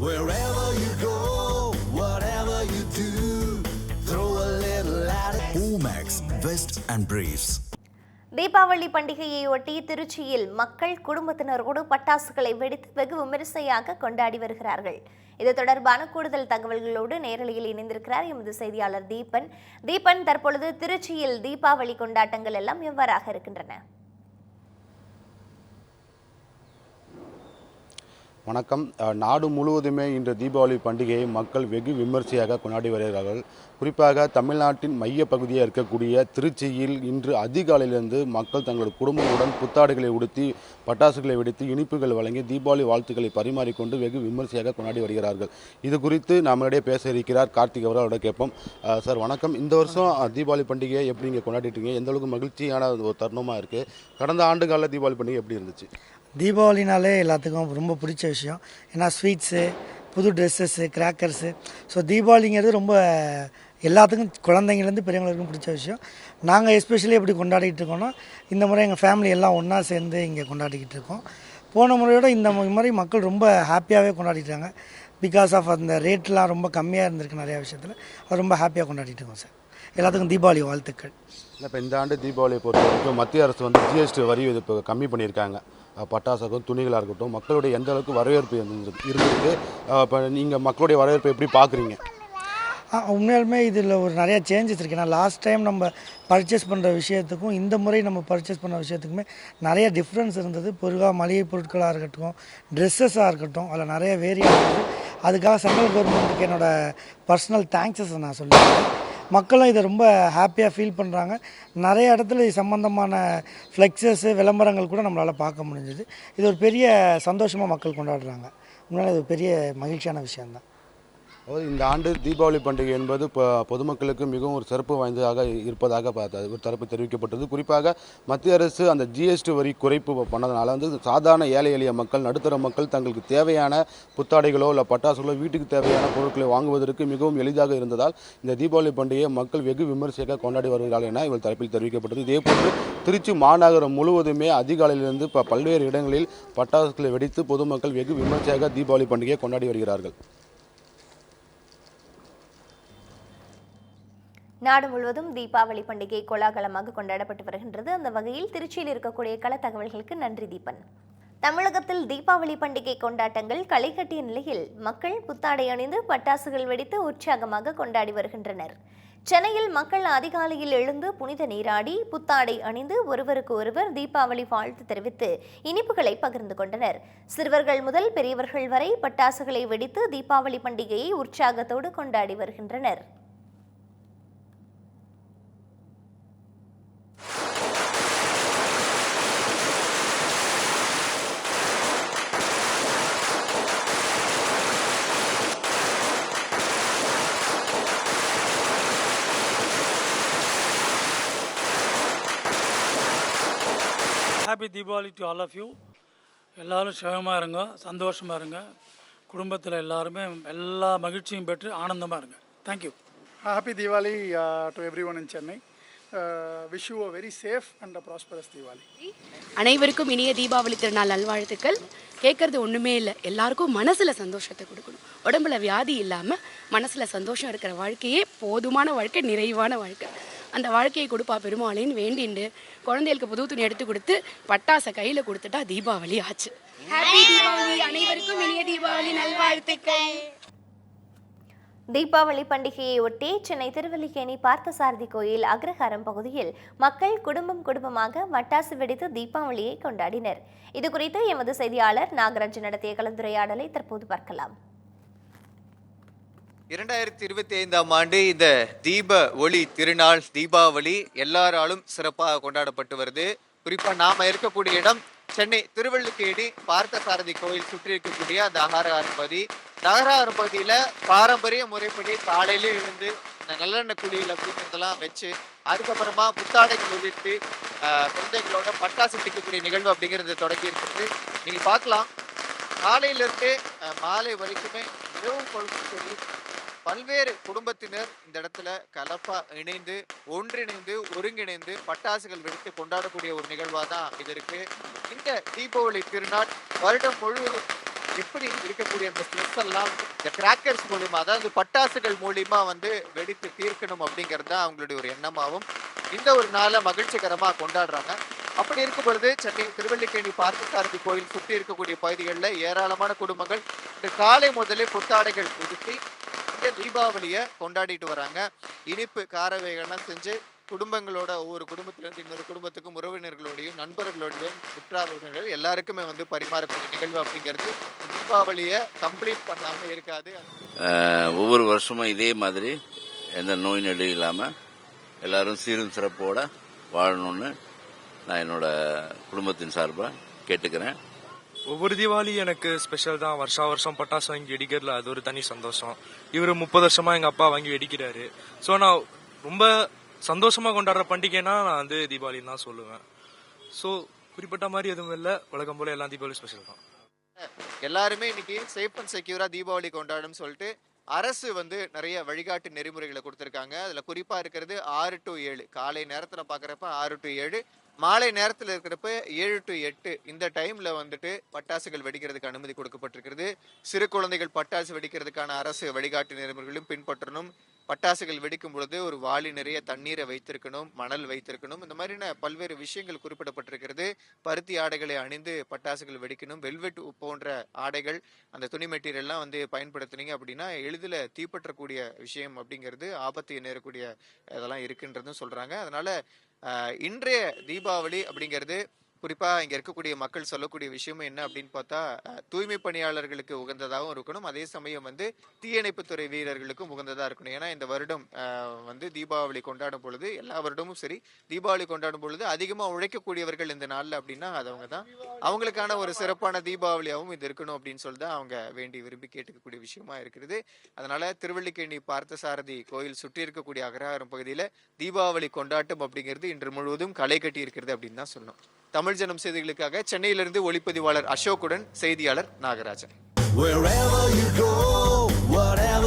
Wherever you go, whatever you do, throw a little at it. Omax, Vest and Briefs. Deepavali பண்டிகையை ஒட்டி திருச்சியில் மக்கள் குடும்பத்தினரோடு பட்டாசுகளை வெடித்து வெகு விமரிசையாக கொண்டாடி வருகிறார்கள் இது தொடர்பான கூடுதல் தகவல்களோடு நேரலையில் இணைந்திருக்கிறார் எமது செய்தியாளர் தீபன் தீபன் தற்பொழுது திருச்சியில் தீபாவளி கொண்டாட்டங்கள் எல்லாம் எவ்வாறாக இருக்கின்றன வணக்கம். நாடு முழுவதுமே இன்று தீபாவளி பண்டிகையை மக்கள் வெகு விமர்சையாக கொண்டாடி வருகிறார்கள். குறிப்பாக தமிழ்நாட்டின் மைய பகுதியாக இருக்கக்கூடிய திருச்சியில் இன்று அதிகாலையிலிருந்து மக்கள் தங்களது குடும்பங்களுடன் புத்தாடைகளை உடுத்தி பட்டாசுகளை வெடித்து இனிப்புகள் வழங்கி தீபாவளி வாழ்த்துக்களை பரிமாறிக்கொண்டு வெகு விமர்சையாக கொண்டாடி வருகிறார்கள். இது குறித்து நம்மளிடையே பேச இருக்கிறார் கார்த்திக் அவர்களோட கேட்போம். சார் வணக்கம். இந்த வருஷம் தீபாவளி பண்டிகையை எப்படி நீங்கள் கொண்டாடிட்டு இருக்கீங்க எந்த அளவுக்கு மகிழ்ச்சியான ஒரு தருணமாக இருக்குது கடந்த ஆண்டு கால தீபாவளி பண்டிகை எப்படி இருந்துச்சு? தீபாவளினாலே எல்லாத்துக்கும் ரொம்ப பிடிச்ச விஷயம் ஏன்னா ஸ்வீட்ஸு புது ட்ரெஸ்ஸஸ்ஸு கிராக்கர்ஸு ஸோ தீபாவளிங்கிறது ரொம்ப எல்லாத்துக்கும் குழந்தைங்கலேருந்து பெரியவங்களுக்கும் பிடிச்ச விஷயம். நாங்கள் எஸ்பெஷலி எப்படி கொண்டாடிக்கிட்டு இருக்கோம்னா இந்த முறை எங்கள் ஃபேமிலி எல்லாம் ஒன்றா சேர்ந்து இங்கே கொண்டாடிக்கிட்டு இருக்கோம். போன முறையோட இந்த மாதிரி முறை மக்கள் ரொம்ப ஹாப்பியாகவே கொண்டாடிட்டாங்க. பிகாஸ் ஆஃப் அந்த ரேட்லாம் ரொம்ப கம்மியாக இருந்திருக்கு நிறையா விஷயத்தில். அது ரொம்ப ஹாப்பியாக கொண்டாடிட்டு இருக்கோம் சார். எல்லாத்துக்கும் தீபாவளி வாழ்த்துக்கள். இப்போ இந்த ஆண்டு தீபாவளியை பொறுத்த வரைக்கும் மத்திய அரசு வந்து ஜிஎஸ்டி வரி இது இப்போ கம்மி பண்ணியிருக்காங்க. பட்டாசாக இருக்கட்டும் துணிகளாக இருக்கட்டும் மக்களுடைய எந்த அளவுக்கு வரவேற்பு இருந்திருக்கு இப்போ நீங்கள் மக்களுடைய வரவேற்பை எப்படி பார்க்குறீங்க உண்மையாலுமே இதில் ஒரு நிறைய சேஞ்சஸ் இருக்குது ஏன்னா லாஸ்ட் டைம் நம்ம பர்ச்சேஸ் பண்ணுற விஷயத்துக்கும் இந்த முறை நம்ம பர்ச்சேஸ் பண்ண விஷயத்துக்குமே நிறைய டிஃப்ரென்ஸ் இருந்தது. பொருளாக மளிகை பொருட்களாக இருக்கட்டும் ட்ரெஸ்ஸஸாக இருக்கட்டும் அதில் நிறைய வேரியன்ட் இருந்தது அதுக்காக சென்ட்ரல் கவர்மெண்ட்டுக்கு என்னோடய பர்சனல் தேங்க்ஸஸ் நான் சொல்லியிருக்கேன் மக்களும் இதை ரொம்ப ஹாப்பியாக ஃபீல் பண்ணுறாங்க நிறைய இடத்துல இது சம்மந்தமான ஃப்ளெக்ஸஸ் விளம்பரங்கள் கூட நம்மளால் பார்க்க முடிஞ்சது. இது ஒரு பெரிய சந்தோஷமாக மக்கள் கொண்டாடுறாங்க. முன்னால் இது பெரிய மகிழ்ச்சியான விஷயம்தான். அதாவது இந்த ஆண்டு தீபாவளி பண்டிகை என்பது இப்போ பொதுமக்களுக்கு மிகவும் ஒரு சிறப்பு வாய்ந்ததாக இருப்பதாக ஒரு தரப்பு தெரிவிக்கப்பட்டது. குறிப்பாக மத்திய அரசு அந்த ஜிஎஸ்டி வரி குறைப்பு பண்ணதுனால வந்து சாதாரண ஏழை எளிய மக்கள் நடுத்தர மக்கள் தங்களுக்கு தேவையான புத்தாடைகளோ இல்லை பட்டாசுகளோ வீட்டுக்கு தேவையான பொருட்களை வாங்குவதற்கு மிகவும் எளிதாக இருந்ததால் இந்த தீபாவளி பண்டிகையை மக்கள் வெகு விமர்சையாக கொண்டாடி வருகிறார்கள் என இவர் தரப்பில் தெரிவிக்கப்பட்டது. இதேபோன்று திருச்சி மாநகரம் முழுவதுமே அதிகாலையிலிருந்து பல்வேறு இடங்களில் பட்டாசுகளை வெடித்து பொதுமக்கள் வெகு விமர்சையாக தீபாவளி பண்டிகையை கொண்டாடி வருகிறார்கள். நாடு முழுவதும் தீபாவளி பண்டிகை கோலாகலமாக கொண்டாடப்பட்டு வருகின்றது. அந்த வகையில் திருச்சியில் இருக்கக்கூடிய கள தகவல்களுக்கு நன்றி தீபன். தமிழகத்தில் தீபாவளி பண்டிகை கொண்டாட்டங்கள் களை கட்டிய நிலையில் மக்கள் புத்தாடை அணிந்து பட்டாசுகள் வெடித்து உற்சாகமாக கொண்டாடி வருகின்றனர். சென்னையில் மக்கள் அதிகாலையில் எழுந்து புனித நீராடி புத்தாடை அணிந்து ஒருவருக்கு ஒருவர் தீபாவளி வாழ்த்து தெரிவித்து இனிப்புகளை பகிர்ந்து கொண்டனர். சிறுவர்கள் முதல் பெரியவர்கள் வரை பட்டாசுகளை வெடித்து தீபாவளி பண்டிகையை உற்சாகத்தோடு கொண்டாடி வருகின்றனர். Happy Deepavali to all of you எல்லாரும் சுகமாக இருங்க சந்தோஷமாக இருங்க. குடும்பத்தில் எல்லாருமே எல்லா மகிழ்ச்சியும் பெற்று ஆனந்தமாக இருங்க. Thank you Happy Diwali uh, to everyone in Chennai. Uh, wish you a very safe and a prosperous Diwali. அனைவருக்கும் இனிய தீபாவளி திருநாள் நல்வாழ்த்துக்கள். கேட்கறது ஒன்றுமே இல்லை. எல்லாருக்கும் மனசில் சந்தோஷத்தை கொடுக்கணும். உடம்புல வியாதி இல்லாமல் மனசில் சந்தோஷம் இருக்கிற வாழ்க்கையே போதுமான வாழ்க்கை நிறைவான வாழ்க்கை. அந்த வாழ்க்கையை கொடுப்பா பெருமாளின்னு வேண்டிண்டு. குழந்தைகளுக்கு புது துணி எடுத்து கொடுத்து பட்டாசை கையில் கொடுத்துட்டா தீபாவளி ஆச்சு. ஹாப்பி தீபாவளி அனைவருக்கும் இனிய தீபாவளி நல்வாழ்த்துக்கள். தீபாவளி பண்டிகையை ஒட்டி சென்னை திருவல்லிக்கேணி பார்த்தசாரதி கோயில் அக்ரஹாரம் பகுதியில் மக்கள் குடும்பம் குடும்பமாக வட்டாசு வெடித்து தீபாவளியை கொண்டாடினர். இது குறித்து எமது செய்தியாளர் நாகராஜ் நடத்திய கலந்துரையாடலை தற்போது பார்க்கலாம். இரண்டாயிரத்தி இருபத்தி ஐந்தாம் ஆண்டு இந்த தீப ஒளி திருநாள் தீபாவளி எல்லாராலும் சிறப்பாக கொண்டாடப்பட்டு வருது. குறிப்பா நாம இருக்கக்கூடிய இடம் சென்னை திருவள்ளுக்கேணி பார்த்தசாரதி கோயில் சுற்றி இருக்கக்கூடிய அந்த அகரஹாரம் பகுதி. நகரஹாரம் பகுதியில பாரம்பரிய முறைப்படி காலையில எழுந்து இந்த நல்லெண்ணெய் குழியில் அப்படிங்கிறதெல்லாம் வச்சு அதுக்கப்புறமா புத்தாடைகள் உதிர்த்து குழந்தைகளோட பட்டாசு பிடிக்கக்கூடிய நிகழ்வு அப்படிங்கிறது தொடங்கி இருக்கிறது நீங்க பார்க்கலாம். காலையில இருந்து மாலை வரைக்குமே இரவு பொழுது பல்வேறு குடும்பத்தினர் இந்த இடத்துல கலப்பா இணைந்து ஒன்றிணைந்து ஒருங்கிணைந்து பட்டாசுகள் வெடித்து கொண்டாடக்கூடிய ஒரு நிகழ்வா தான் இது இருக்கு. இந்த தீபாவளி திருநாள் வருடம் முழுவதும் எப்படி இருக்கக்கூடிய அந்த ஸ்ட்ரெஸ் எல்லாம் இந்த கிராக்கர்ஸ் மூலியமா அதாவது பட்டாசுகள் மூலியமா வந்து வெடித்து தீர்க்கணும் அப்படிங்கிறது தான் அவங்களுடைய ஒரு எண்ணமாகவும் இந்த ஒரு நாளை மகிழ்ச்சிகரமாக கொண்டாடுறாங்க. அப்படி இருக்கும் பொழுது சென்னை திருவள்ளிக்கேணி பார்த்தசாரதி கோயில் சுற்றி இருக்கக்கூடிய பகுதிகளில் ஏராளமான குடும்பங்கள் இந்த காலை முதலே புத்தாடைகள் உடுத்தி இந்த தீபாவளியை கொண்டாடிட்டு வராங்க. இனிப்பு காரவைகள்லாம் செஞ்சு குடும்பங்களோட ஒவ்வொரு குடும்பத்திலிருந்து இன்னொரு குடும்பத்துக்கும் உறவினர்களோடையும் நண்பர்களோடையும் உற்றார் உறவினர்கள் எல்லாருக்குமே வந்து பரிமாறக்கூடிய நிகழ்வு அப்படிங்கிறது தீபாவளியை கம்ப்ளீட் பண்ணாமல் இருக்காது. ஒவ்வொரு வருஷமும் இதே மாதிரி எந்த நோய் நெடு இல்லாமல் எல்லாரும் சீரும் சிறப்போட வாழணும்னு நான் என்னோட குடும்பத்தின் சார்பாக கேட்டுக்கிறேன். ஒவ்வொரு தீபாவளி எனக்கு ஸ்பெஷல் தான். வருஷா வருஷம் பட்டாசு வாங்கி வெடிக்கிறதுல அது ஒரு தனி சந்தோஷம். இவர் முப்பது வருஷமா எங்க அப்பா வாங்கி வெடிக்கிறாரு. ஸோ நான் ரொம்ப சந்தோஷமா கொண்டாடுற பண்டிகைனா நான் வந்து தீபாவளின்னு தான் சொல்லுவேன். ஸோ குறிப்பிட்ட மாதிரி எதுவும் இல்லை. உலகம் போல எல்லா தீபாவளி ஸ்பெஷல் தான். எல்லாருமே இன்னைக்கு சேஃப் அண்ட் செக்யூரா தீபாவளி கொண்டாடும் சொல்லிட்டு அரசு வந்து நிறைய வழிகாட்டு நெறிமுறைகளை கொடுத்துருக்காங்க. அதில் குறிப்பாக இருக்கிறது ஆறு டு ஏழு. காலை நேரத்தில் பார்க்குறப்ப ஆறு டு ஏழு மாலை நேரத்தில் இருக்கிறப்ப ஏழு டு எட்டு இந்த டைம்ல வந்துட்டு பட்டாசுகள் வெடிக்கிறதுக்கு அனுமதி கொடுக்கப்பட்டிருக்கிறது. சிறு குழந்தைகள் பட்டாசு வெடிக்கிறதுக்கான அரசு வழிகாட்டு நெறிமுறைகளும் பின்பற்றணும். பட்டாசுகள் வெடிக்கும் பொழுது ஒரு வாளி நிறைய தண்ணீரை வைத்திருக்கணும் மணல் வைத்திருக்கணும். இந்த மாதிரியான பல்வேறு விஷயங்கள் குறிப்பிடப்பட்டிருக்கிறது. பருத்தி ஆடைகளை அணிந்து பட்டாசுகள் வெடிக்கணும். வெல்வெட் போன்ற ஆடைகள் அந்த துணி மெட்டீரியல்லாம் வந்து பயன்படுத்துனீங்க அப்படின்னா எளிதில் தீப்பற்றக்கூடிய விஷயம் அப்படிங்கிறது ஆபத்து நேரக்கூடிய இதெல்லாம் இருக்குன்றதும் சொல்றாங்க. அதனால இன்றைய தீபாவளி அப்படிங்கிறது குறிப்பா இங்க இருக்கக்கூடிய மக்கள் சொல்லக்கூடிய விஷயம் என்ன அப்படின்னு பார்த்தா தூய்மை பணியாளர்களுக்கு உகந்ததாகவும் இருக்கணும். அதே சமயம் வந்து தீயணைப்புத்துறை வீரர்களுக்கும் உகந்ததா இருக்கணும். ஏன்னா இந்த வருடம் வந்து தீபாவளி கொண்டாடும் பொழுது எல்லா வருடமும் சரி தீபாவளி கொண்டாடும் பொழுது அதிகமா உழைக்கக்கூடியவர்கள் இந்த நாள்ல அப்படின்னா அது அவங்க தான். அவங்களுக்கான ஒரு சிறப்பான தீபாவளியாகவும் இது இருக்கணும் அப்படின்னு சொல்லி தான் அவங்க வேண்டி விரும்பி கேட்டுக்கக்கூடிய விஷயமா இருக்கிறது. அதனால திருவள்ளிக்கேணி பார்த்தசாரதி கோயில் சுற்றி இருக்கக்கூடிய அகராரம் பகுதியில தீபாவளி கொண்டாட்டம் அப்படிங்கிறது இன்று முழுவதும் களை கட்டி இருக்கிறது அப்படின்னு தான் சொல்லணும். தமிழ் ஜனம் செய்திகளுக்காக சென்னையிலிருந்து ஒளிப்பதிவாளர் அசோக்குடன் செய்தியாளர் Nagarajan. Wherever you go, whatever